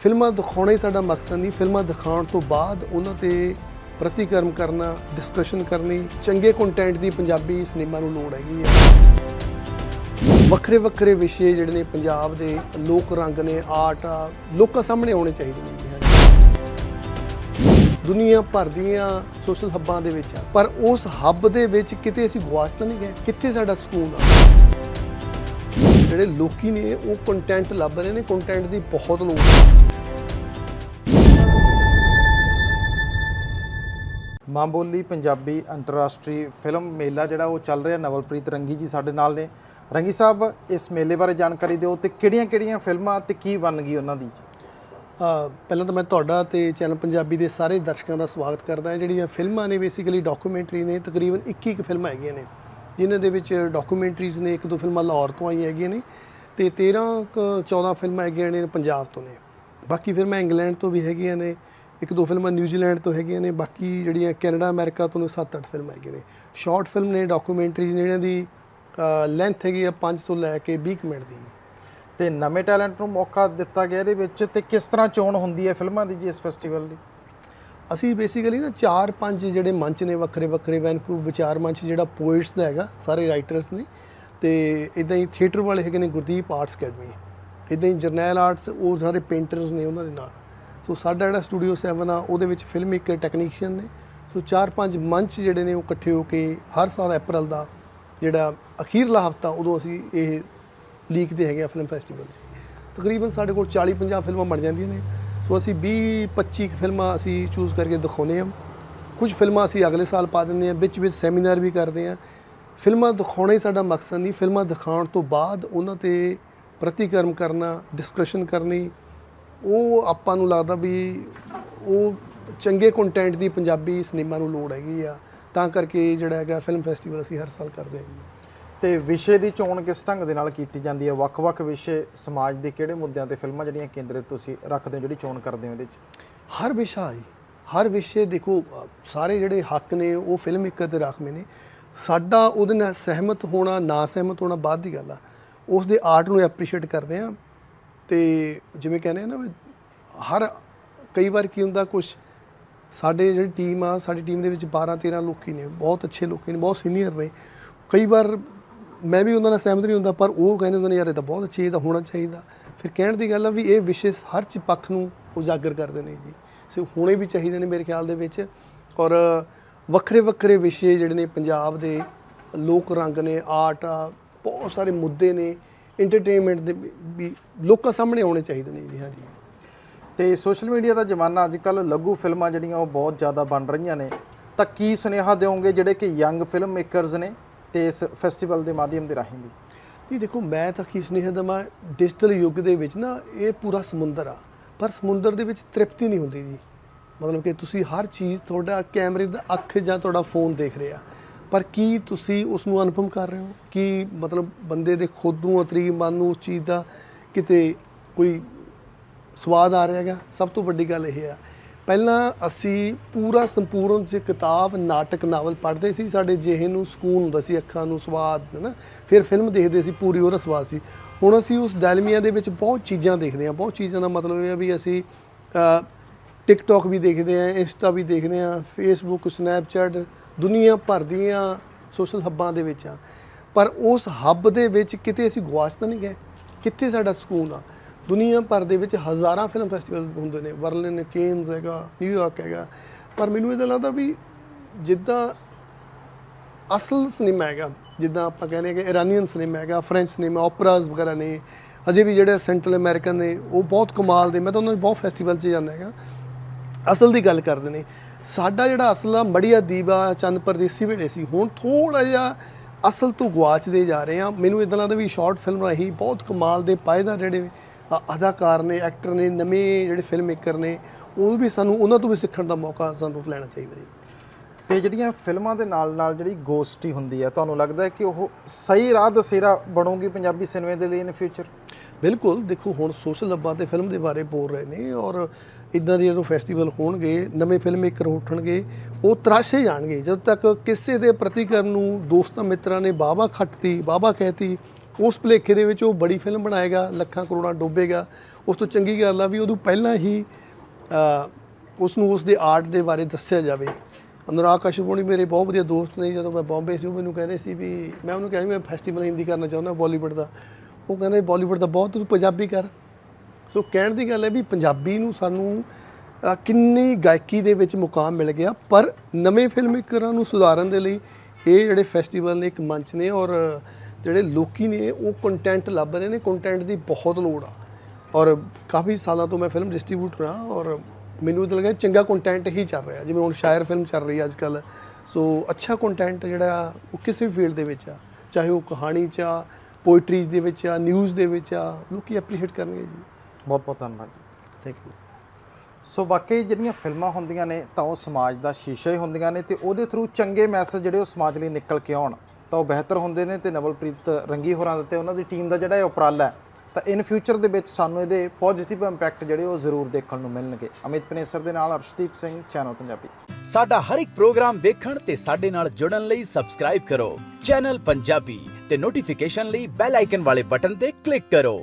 ਫਿਲਮਾਂ ਦਿਖਾਉਣਾ ਹੀ ਸਾਡਾ ਮਕਸਦ ਨਹੀਂ। ਫਿਲਮਾਂ ਦਿਖਾਉਣ ਤੋਂ ਬਾਅਦ ਉਹਨਾਂ ਤੇ ਪ੍ਰਤੀਕਰਮ ਕਰਨਾ ਡਿਸਕਸ਼ਨ ਕਰਨੀ ਚੰਗੇ ਕੰਟੈਂਟ ਦੀ ਪੰਜਾਬੀ ਸਿਨੇਮਾ ਨੂੰ ਲੋੜ ਹੈਗੀ ਆ। ਵੱਖਰੇ ਵੱਖਰੇ ਵਿਸ਼ੇ ਜਿਹੜੇ ਨੇ ਪੰਜਾਬ ਦੇ ਲੋਕ ਰੰਗ ਨੇ ਆਰਟ ਆ ਲੋਕਾਂ ਸਾਹਮਣੇ ਆਉਣੇ ਚਾਹੀਦੇ ਨੇ ਜੀ, ਦੁਨੀਆ ਭਰ ਦੀਆਂ ਸੋਸ਼ਲ ਹੱਬਾਂ ਦੇ ਵਿੱਚ ਆ। ਪਰ ਉਸ ਹੱਬ ਦੇ ਵਿੱਚ ਕਿਤੇ ਅਸੀਂ ਗਵਾਚ ਤਾਂ ਨਹੀਂ ਗਏ ਕਿੱਥੇ ਸਾਡਾ ਸਕੂਨ ਆ? ਜਿਹੜੇ ਲੋਕੀ ਨੇ ਉਹ ਕੰਟੈਂਟ ਲੱਭ ਰਹੇ ਨੇ ਕੰਟੈਂਟ ਦੀ ਬਹੁਤ ਲੋੜ ਹੈ। ਮਾਂ ਬੋਲੀ ਪੰਜਾਬੀ ਅੰਤਰਰਾਸ਼ਟਰੀ ਫਿਲਮ ਮੇਲਾ ਜਿਹੜਾ ਉਹ ਚੱਲ ਰਿਹਾ ਨਵਲਪ੍ਰੀਤ ਰੰਗੀ ਜੀ ਸਾਡੇ ਨਾਲ ਨੇ। ਰੰਗੀ ਸਾਹਿਬ ਇਸ ਮੇਲੇ ਬਾਰੇ ਜਾਣਕਾਰੀ ਦਿਓ ਤੇ ਕਿਹੜੀਆਂ-ਕਿਹੜੀਆਂ ਫਿਲਮਾਂ ਤੇ ਕੀ ਬਣਗੀ ਉਹਨਾਂ ਦੀ? ਪਹਿਲਾਂ ਤਾਂ ਮੈਂ ਤੁਹਾਡਾ ਤੇ ਚੈਨਲ ਪੰਜਾਬੀ ਦੇ ਸਾਰੇ ਦਰਸ਼ਕਾਂ ਦਾ ਸਵਾਗਤ ਕਰਦਾ ਹਾਂ। ਜਿਹੜੀਆਂ ਫਿਲਮਾਂ ਨੇ ਬੇਸਿਕਲੀ ਡਾਕੂਮੈਂਟਰੀ ਨੇ ਤਕਰੀਬਨ 21 ਕੁ ਫਿਲਮਾਂ ਹੈਗੀਆਂ ਨੇ। ਜਿਨ੍ਹਾਂ ਦੇ ਵਿੱਚ ਡਾਕੂਮੈਂਟਰੀਜ਼ ਨੇ, ਇੱਕ ਦੋ ਫਿਲਮਾਂ ਲਾਹੌਰ ਤੋਂ ਆਈਆਂ ਹੈਗੀਆਂ ਨੇ ਤੇ 13 ਕੁ 14 ਫਿਲਮਾਂ ਹੈਗੀਆਂ ਨੇ ਪੰਜਾਬ ਤੋਂ ਨੇ। ਬਾਕੀ ਫਿਲਮਾਂ ਇੰਗਲੈਂਡ ਤੋਂ ਵੀ ਹੈਗੀਆਂ ਨੇ, ਇੱਕ ਦੋ ਫਿਲਮਾਂ ਨਿਊਜ਼ੀਲੈਂਡ ਤੋਂ ਹੈਗੀਆਂ ਨੇ, ਬਾਕੀ ਜਿਹੜੀਆਂ ਕੈਨੇਡਾ, ਅਮਰੀਕਾ ਤੋਂ ਨੇ 7-8 ਫਿਲਮਾਂ ਹੈਗੀਆਂ ਨੇ। ਸ਼ਾਰਟ ਫਿਲਮ ਨੇ, ਡਾਕੂਮੈਂਟਰੀਜ਼ ਨੇ, ਇਹਨਾਂ ਦੀ ਲੈਂਥ ਹੈਗੀ ਆ 5 ਤੋਂ ਲੈ ਕੇ 20 ਕੁ ਮਿੰਟ ਦੀ। ਤੇ ਨਵੇਂ ਟੈਲੈਂਟ ਨੂੰ ਮੌਕਾ ਦਿੱਤਾ ਗਿਆ ਇਹਦੇ ਵਿੱਚ ਤੇ ਕਿਸ ਤਰ੍ਹਾਂ ਚੋਣ ਹੁੰਦੀ ਹੈ ਫਿਲਮਾਂ ਦੀ ਜੀ ਇਸ ਫੈਸਟੀਵਲ ਦੀ? ਅਸੀਂ ਬੇਸਿਕਲੀ ਨਾ ਚਾਰ ਪੰਜ ਜਿਹੜੇ ਮੰਚ ਨੇ, ਵੱਖਰੇ ਵੱਖਰੇ ਵੈਨਕੂ ਵਿਚਾਰ ਮੰਚ, ਜਿਹੜਾ ਪੋਇਟਸ ਦਾ ਹੈਗਾ, ਸਾਰੇ ਰਾਈਟਰਸ ਨੇ। ਤੇ ਇਦਾਂ ਹੀ ਥੀਏਟਰ ਵਾਲੇ ਹੈਗੇ ਨੇ ਗੁਰਦੀਪ ਆਰਟਸ ਅਕੈਡਮੀ ਇਦਾਂ ਹੀ ਜਰਨੈਲ ਆਰਟਸ ਉਹ ਸਾਰੇ ਪੇਂਟਰਸ ਨੇ ਉਹਨਾਂ ਦੇ ਨਾਲ। ਸੋ ਸਾਡਾ ਜਿਹੜਾ ਸਟੂਡੀਓ 7 ਆ, ਉਹਦੇ ਵਿੱਚ ਫਿਲਮ ਮੇਕਰ ਟੈਕਨੀਸ਼ੀਅਨ ਨੇ। ਸੋ ਚਾਰ ਪੰਜ ਮੰਚ ਜਿਹੜੇ ਨੇ ਉਹ ਇਕੱਠੇ ਹੋ ਕੇ ਹਰ ਸਾਲ ਅਪ੍ਰੈਲ ਦਾ ਜਿਹੜਾ ਅਖੀਰਲਾ ਹਫਤਾ, ਉਦੋਂ ਅਸੀਂ ਇਹ ਲੀਕ ਦੇ ਹੈਗੇ ਆ ਫਿਲਮ ਫੈਸਟੀਵਲ 'ਚ। ਤਕਰੀਬਨ ਸਾਡੇ ਕੋਲ 40 50 ਫਿਲਮਾਂ ਬਣ ਜਾਂਦੀਆਂ ਨੇ। ਸੋ ਅਸੀਂ 20 25 ਕੁ ਫਿਲਮਾਂ ਅਸੀਂ ਚੂਜ਼ ਕਰਕੇ ਦਿਖਾਉਂਦੇ ਹਾਂ। ਕੁਝ ਫਿਲਮਾਂ ਅਸੀਂ ਅਗਲੇ ਸਾਲ ਪਾ ਦਿੰਦੇ ਹਾਂ, ਵਿੱਚ ਵਿੱਚ ਸੈਮੀਨਾਰ ਵੀ ਕਰਦੇ ਹਾਂ। ਫਿਲਮਾਂ ਦਿਖਾਉਣਾ ਹੀ ਸਾਡਾ ਮਕਸਦ ਨਹੀਂ, ਫਿਲਮਾਂ ਦਿਖਾਉਣ ਤੋਂ ਬਾਅਦ ਉਹਨਾਂ ਤੇ ਪ੍ਰਤੀਕਰਮ ਕਰਨਾ ਡਿਸਕਸ਼ਨ ਕਰਨੀ, ਉਹ ਆਪਾਂ ਨੂੰ ਲੱਗਦਾ ਵੀ ਉਹ ਚੰਗੇ ਕੰਟੈਂਟ ਦੀ ਪੰਜਾਬੀ ਸਿਨੇਮਾ ਨੂੰ ਲੋੜ ਹੈਗੀ ਆ। ਤਾਂ ਕਰਕੇ ਜਿਹੜਾ ਹੈਗਾ ਫਿਲਮ ਫੈਸਟੀਵਲ ਅਸੀਂ ਹਰ ਸਾਲ ਕਰਦੇ ਹਾਂ। ਤੇ ਵਿਸ਼ੇ ਦੀ ਚੋਣ ਕਿਸ ਢੰਗ ਦੇ ਨਾਲ ਕੀਤੀ ਜਾਂਦੀ ਹੈ? ਵੱਖ-ਵੱਖ ਵਿਸ਼ੇ ਸਮਾਜ ਦੇ ਕਿਹੜੇ ਮੁੱਦਿਆਂ ਤੇ ਫਿਲਮਾਂ ਜਿਹੜੀਆਂ ਕੇਂਦਰਿਤ ਤੁਸੀਂ ਰੱਖਦੇ ਹੋ, ਜਿਹੜੀ ਚੋਣ ਕਰਦੇ ਹੋ ਇਹਦੇ ਵਿੱਚ? ਹਰ ਵਿਸ਼ਾ ਜੀ, ਹਰ ਵਿਸ਼ੇ ਦੇਖੋ, ਸਾਰੇ ਜਿਹੜੇ ਹੱਕ ਨੇ, ਉਹ ਫਿਲਮ ਮੇਕਰ ਤੇ ਰਾਖਵੇਂ ਨੇ। ਸਾਡਾ ਉਹਦੇ ਨਾਲ ਸਹਿਮਤ ਹੋਣਾ ਨਾ ਸਹਿਮਤ ਹੋਣਾ ਬਾਅਦ ਦੀ ਗੱਲ ਆ। ਉਸ ਦੇ ਆਰਟ ਨੂੰ ਐਪਰੀਸ਼ੀਏਟ ਕਰਦੇ ਆ। ਤੇ ਜਿਵੇਂ ਕਹਿੰਦੇ ਆ ਨਾ ਹਰ, ਕਈ ਵਾਰ ਕੀ ਹੁੰਦਾ ਕੁਝ ਸਾਡੇ ਜਿਹੜੀ ਟੀਮ ਆ, ਸਾਡੀ ਟੀਮ ਦੇ ਵਿੱਚ 12 13 ਲੋਕੀ ਨੇ, ਬਹੁਤ ਅੱਛੇ ਲੋਕੀ ਨੇ, ਬਹੁਤ ਸੀਨੀਅਰ ਨੇ। ਕਈ ਵਾਰ ਮੈਂ ਵੀ ਉਹਨਾਂ ਨਾਲ ਸਹਿਮਤ ਨਹੀਂ ਹੁੰਦਾ, ਪਰ ਉਹ ਕਹਿੰਦੇ ਹੁੰਦੇ ਨੇ, ਯਾਰ ਇਹ ਤਾਂ ਬਹੁਤ ਅੱਛੀ, ਇਹ ਤਾਂ ਹੋਣਾ ਚਾਹੀਦਾ। ਫਿਰ ਕਹਿਣ ਦੀ ਗੱਲ ਆ ਵੀ ਇਹ ਵਿਸ਼ੇ ਹਰ ਚ ਪੱਖ ਨੂੰ ਉਜਾਗਰ ਕਰਦੇ ਨੇ ਜੀ। ਸੋ ਹੋਣੇ ਵੀ ਚਾਹੀਦੇ ਨੇ ਮੇਰੇ ਖਿਆਲ ਦੇ ਵਿੱਚ। ਔਰ ਵੱਖਰੇ ਵੱਖਰੇ ਵਿਸ਼ੇ ਜਿਹੜੇ ਨੇ ਪੰਜਾਬ ਦੇ, ਲੋਕ ਰੰਗ ਨੇ, ਆਰਟ ਆ, ਬਹੁਤ ਸਾਰੇ ਮੁੱਦੇ ਨੇ ਐਂਟਰਟੇਨਮੈਂਟ ਦੇ ਵੀ- ਲੋਕਾਂ ਸਾਹਮਣੇ ਆਉਣੇ ਚਾਹੀਦੇ ਨੇ ਜੀ, ਹਾਂਜੀ। ਤੇ ਸੋਸ਼ਲ ਮੀਡੀਆ ਦਾ ਜ਼ਮਾਨਾ ਅੱਜ ਕੱਲ ਲਘੂ ਫਿਲਮਾਂ ਜਿਹੜੀਆਂ ਉਹ ਬਹੁਤ ਜ਼ਿਆਦਾ ਬਣ ਰਹੀਆਂ ਨੇ। ਤਾਂ ਕੀ ਸੁਨੇਹਾ ਦਿਓਗੇ ਜਿਹੜੇ ਕਿ ਯੰਗ ਫਿਲਮ ਮੇਕਰਸ ਨੇ? ਤੇ ਇਸ ਫੈਸਟੀਵਲ ਦੇ ਮਾਧਿਅਮ ਦੇ ਰਾਹੀਂ ਵੀ। ਨਹੀਂ ਦੇਖੋ, ਮੈਂ ਤਾਂ ਕੀ ਸੁਨੇਹਾ ਦਵਾਂ ਡਿਜੀਟਲ ਯੁੱਗ ਦੇ ਵਿੱਚ ਨਾ ਇਹ ਪੂਰਾ ਸਮੁੰਦਰ ਆ, ਪਰ ਸਮੁੰਦਰ ਦੇ ਵਿੱਚ ਤ੍ਰਿਪਤੀ ਨਹੀਂ ਹੁੰਦੀ ਜੀ। ਮਤਲਬ ਕਿ ਤੁਸੀਂ ਹਰ ਚੀਜ਼ ਤੁਹਾਡਾ ਕੈਮਰੇ ਦਾ ਅੱਖ ਜਾਂ ਤੁਹਾਡਾ ਫੋਨ ਦੇਖ ਰਿਹਾ ਪਰ ਕੀ ਤੁਸੀਂ ਉਸ ਨੂੰ ਅਨੁਭਵ ਕਰ ਰਹੇ ਹੋ? ਕੀ ਮਤਲਬ ਬੰਦੇ ਦੇ ਖੁਦ ਨੂੰ, ਅਤਰੀ ਮਨ ਨੂੰ ਉਸ ਚੀਜ਼ ਦਾ ਕਿਤੇ ਕੋਈ ਸਵਾਦ ਆ ਰਿਹਾ ਹੈਗਾ? ਸਭ ਤੋਂ ਵੱਡੀ ਗੱਲ ਇਹ ਆ ਪਹਿਲਾਂ ਅਸੀਂ ਪੂਰਾ ਸੰਪੂਰਨ ਚ ਕਿਤਾਬ, ਨਾਟਕ, ਨਾਵਲ ਪੜ੍ਹਦੇ ਸੀ, ਸਾਡੇ ਜਿਹੇ ਨੂੰ ਸਕੂਨ ਹੁੰਦਾ ਸੀ, ਅੱਖਾਂ ਨੂੰ ਸਵਾਦ ਹੈ ਨਾ ਫਿਰ ਫਿਲਮ ਦੇਖਦੇ ਸੀ, ਪੂਰੀ ਉਹਦਾ ਸਵਾਦ ਸੀ। ਹੁਣ ਅਸੀਂ ਉਸ ਡੈਲਮੀਆ ਦੇ ਵਿੱਚ ਬਹੁਤ ਚੀਜ਼ਾਂ ਦੇਖਦੇ ਹਾਂ। ਬਹੁਤ ਚੀਜ਼ਾਂ ਦਾ ਮਤਲਬ ਇਹ ਆ ਵੀ ਅਸੀਂ ਟਿਕਟੌਕ ਵੀ ਦੇਖਦੇ ਹਾਂ ਇੰਸਟਾ ਵੀ ਦੇਖਦੇ ਹਾਂ ਫੇਸਬੁੱਕ ਸਨੈਪਚੈਟ ਦੁਨੀਆ ਭਰ ਦੀਆਂ ਸੋਸ਼ਲ ਹੱਬਾਂ ਦੇ ਵਿੱਚ ਆ ਪਰ ਉਸ ਹੱਬ ਦੇ ਵਿੱਚ ਕਿਤੇ ਅਸੀਂ ਗਵਾਚ ਤਾਂ ਨਹੀਂ ਗਏ। ਕਿੱਥੇ ਸਾਡਾ ਸਕੂਨ ਆ? ਦੁਨੀਆ ਭਰ ਦੇ ਵਿੱਚ ਹਜ਼ਾਰਾਂ ਫਿਲਮ ਫੈਸਟੀਵਲ ਹੁੰਦੇ ਨੇ। ਬਰਲਿਨ ਕੇਨਸ ਹੈਗਾ ਨਿਊਯਾਰਕ ਹੈਗਾ। ਪਰ ਮੈਨੂੰ ਇਹਦਾ ਲੱਗਦਾ ਵੀ ਜਿੱਦਾਂ ਅਸਲ ਸਿਨੇਮਾ ਹੈਗਾ, ਜਿੱਦਾਂ ਆਪਾਂ ਕਹਿੰਦੇ ਹਾਂ ਕਿ ਇਰਾਨੀਅਨ ਸਿਨੇਮਾ ਹੈਗਾ ਫ੍ਰੈਂਚ ਸਿਨੇਮਾ ਓਪਰਾਜ਼ ਵਗੈਰਾ ਨੇ, ਅਜੇ ਵੀ ਜਿਹੜੇ ਸੈਂਟਰਲ ਅਮਰੀਕਨ ਨੇ, ਉਹ ਬਹੁਤ ਕਮਾਲ ਦੇ, ਮੈਂ ਤਾਂ ਉਹਨਾਂ ਦੇ ਬਹੁਤ ਫੈਸਟੀਵਲ 'ਚ ਜਾਂਦਾ ਹੈਗਾ। ਅਸਲ ਦੀ ਗੱਲ ਕਰਦੇ ਨੇ। ਸਾਡਾ ਜਿਹੜਾ ਅਸਲ ਆ, ਮੜੀਆ ਦੀਵਾ, ਚੰਦ ਪਰਦੇਸੀ ਵੇਲੇ ਸੀ, ਹੁਣ ਥੋੜਾ ਜਿਹਾ ਅਸਲ ਤੋਂ ਗਵਾਚਦੇ ਜਾ ਰਹੇ ਆ ਮੈਨੂੰ ਇਦਾਂ ਲੱਗਦਾ ਵੀ ਸ਼ਾਰਟ ਫਿਲਮ ਰਾਹੀਂ ਬਹੁਤ ਕਮਾਲ ਦੇ ਪਾਏਦਾਰ ਜਿਹੜੇ ਅਦਾਕਾਰ ਨੇ ਐਕਟਰ ਨੇ ਨਵੇਂ ਜਿਹੜੇ ਫਿਲਮ ਮੇਕਰ ਨੇ ਉਹ ਵੀ ਸਾਨੂੰ ਉਹਨਾਂ ਤੋਂ ਵੀ ਸਿੱਖਣ ਦਾ ਮੌਕਾ ਸਾਨੂੰ ਲੈਣਾ ਚਾਹੀਦਾ ਜੀ। ਤੇ ਜਿਹੜੀਆਂ ਫਿਲਮਾਂ ਦੇ ਨਾਲ ਨਾਲ ਜਿਹੜੀ ਗੋਸਟੀ ਹੁੰਦੀ ਹੈ ਤੁਹਾਨੂੰ ਲੱਗਦਾ ਹੈ ਕਿ ਉਹ ਸਹੀ ਰਾਹ ਦਸੇਰਾ ਬਣੂਗੀ ਪੰਜਾਬੀ ਸਿਨੇਮੇ ਦੇ ਲਈ ਇਨ ਫਿਊਚਰ ਬਿਲਕੁਲ ਦੇਖੋ ਹੁਣ ਸੋਸ਼ਲ ਲੱਭਾਂ ਤੇ ਫਿਲਮ ਦੇ ਬਾਰੇ ਬੋਲ ਰਹੇ ਨੇ ਔਰ ਇਦਾਂ ਦੇ ਜਦੋਂ ਫੈਸਟੀਵਲ ਹੋਣਗੇ ਨਵੇਂ ਫਿਲਮ ਮੇਕਰ ਉੱਠਣਗੇ ਉਹ ਤਰਾਸ਼ੇ ਜਾਣਗੇ। ਜਦੋਂ ਤੱਕ ਕਿਸੇ ਦੇ ਪ੍ਰਤੀਕਰਨ ਨੂੰ ਦੋਸਤਾਂ ਮਿੱਤਰਾਂ ਨੇ ਬਾਬਾ ਖੱਟਤੀ ਬਾਬਾ ਕਹਿਤੀ ਉਸ ਭੁਲੇਖੇ ਦੇ ਵਿੱਚ ਉਹ ਬੜੀ ਫਿਲਮ ਬਣਾਏਗਾ ਲੱਖਾਂ ਕਰੋੜਾਂ ਡੋਬੇਗਾ। ਉਸ ਤੋਂ ਚੰਗੀ ਗੱਲ ਆ ਵੀ ਉਦੋਂ ਪਹਿਲਾਂ ਹੀ ਅ, ਉਸ ਨੂੰ ਉਸ ਦੇ ਆਰਟ ਦੇ ਬਾਰੇ ਦੱਸਿਆ ਜਾਵੇ। ਅਨੁਰਾਗ ਕਸ਼ਯਪੋਣੀ ਮੇਰੇ ਬਹੁਤ ਵਧੀਆ ਦੋਸਤ ਨੇ ਜਦੋਂ ਮੈਂ ਬੰਬੇ ਸੀ ਉਹ ਮੈਨੂੰ ਕਹਿੰਦੇ ਸੀ ਵੀ ਮੈਂ ਉਹਨੂੰ ਕਿਹਾ ਮੈਂ ਫੈਸਟੀਵਲ ਹਿੰਦੀ ਕਰਨਾ ਚਾਹੁੰਦਾ ਬਾਲੀਵੁੱਡ ਦਾ। ਉਹ ਕਹਿੰਦੇ ਬਾਲੀਵੁੱਡ ਦਾ ਬਹੁਤ ਤੂੰ ਪੰਜਾਬੀ ਕਰ। ਸੋ ਕਹਿਣ ਦੀ ਗੱਲ ਹੈ ਵੀ ਪੰਜਾਬੀ ਨੂੰ ਸਾਨੂੰ ਕਿੰਨੀ ਗਾਇਕੀ ਦੇ ਵਿੱਚ ਮੁਕਾਮ ਮਿਲ ਗਿਆ ਪਰ ਨਵੇਂ ਫਿਲਮਮੇਕਰਾਂ ਨੂੰ ਸੁਧਾਰਨ ਦੇ ਲਈ ਇਹ ਜਿਹੜੇ ਫੈਸਟੀਵਲ ਨੇ ਇੱਕ ਮੰਚ ਨੇ ਔਰ ਜਿਹੜੇ ਲੋਕੀ ਨੇ ਉਹ ਕੰਟੈਂਟ ਲੱਭ ਰਹੇ ਨੇ ਕੰਟੈਂਟ ਦੀ ਬਹੁਤ ਲੋੜ ਆ। ਔਰ ਕਾਫੀ ਸਾਲਾਂ ਤੋਂ ਮੈਂ ਫਿਲਮ ਡਿਸਟ੍ਰੀਬਿਊਟਰ ਹਾਂ ਔਰ ਮੈਨੂੰ ਤਾਂ ਲੱਗਾ ਚੰਗਾ ਕੰਟੈਂਟ ਹੀ ਚੱਲ ਰਿਹਾ। ਜਿਵੇਂ ਹੁਣ ਸ਼ਾਇਰ ਫਿਲਮ ਚੱਲ ਰਹੀ ਹੈ ਅੱਜ ਕੱਲ ਸੋ ਅੱਛਾ ਕੰਟੈਂਟ ਜਿਹੜਾ ਉਹ ਕਿਸੇ ਵੀ ਫੀਲਡ ਦੇ ਵਿੱਚ ਆ। ਚਾਹੇ ਉਹ ਕਹਾਣੀ ਚ ਆ ਪੋਇਟਰੀ ਦੇ ਵਿੱਚ ਆ ਨਿਊਜ਼ ਦੇ ਵਿੱਚ ਆ ਲੋਕੀ ਐਪਰੀਸ਼ੀਏਟ ਕਰਨਗੇ ਜੀ। ਬਹੁਤ ਬਹੁਤ ਧੰਨਵਾਦ ਜੀ। ਥੈਂਕ ਯੂ ਸੋ ਵਾਕਈ ਜਿਹੜੀਆਂ ਫਿਲਮਾਂ ਹੁੰਦੀਆਂ ਨੇ ਤਾਂ ਉਹ ਸਮਾਜ ਦਾ ਸ਼ੀਸ਼ਾ ਹੀ ਹੁੰਦੀਆਂ ਨੇ ਤੇ ਉਹਦੇ ਥਰੂ ਚੰਗੇ ਮੈਸੇਜ ਜਿਹੜੇ ਉਹ ਸਮਾਜ ਲਈ ਨਿਕਲ ਕੇ ਆਉਣ। ਤਾਂ ਉਹ ਬਿਹਤਰ ਹੁੰਦੇ ਨੇ ਤੇ ਨਵਲਪ੍ਰੀਤ ਰੰਗੀ ਹੋਰਾਂ ਦਾ ਤੇ ਉਹਨਾਂ ਦੀ ਟੀਮ ਦਾ ਜਿਹੜਾ ਇਹ ਉਪਰਾਲਾ ਹੈ, ਤਾਂ ਇਨ ਫਿਊਚਰ ਦੇ ਵਿੱਚ ਸਾਨੂੰ ਇਹਦੇ ਪੋਜ਼ਿਟਿਵ ਇੰਪੈਕਟ ਜਿਹੜੇ ਉਹ ਜ਼ਰੂਰ ਦੇਖਣ ਨੂੰ ਮਿਲਣਗੇ। ਅਮਿਤ ਪਨੇਸਰ ਦੇ ਨਾਲ ਅਰਸ਼ਦੀਪ ਸਿੰਘ ਚੈਨਲ ਪੰਜਾਬੀ। ਸਾਡਾ ਹਰ ਇੱਕ ਪ੍ਰੋਗਰਾਮ ਦੇਖਣ ਤੇ ਸਾਡੇ ਨਾਲ ਜੁੜਨ ਲਈ ਸਬਸਕ੍ਰਾਈਬ ਕਰੋ। ਚੈਨਲ ਪੰਜਾਬੀ ਤੇ ਨੋਟੀਫਿਕੇਸ਼ਨ ਲਈ ਬੈਲ ਆਈਕਨ ਵਾਲੇ ਬਟਨ ਤੇ ਕਲਿੱਕ ਕਰੋ।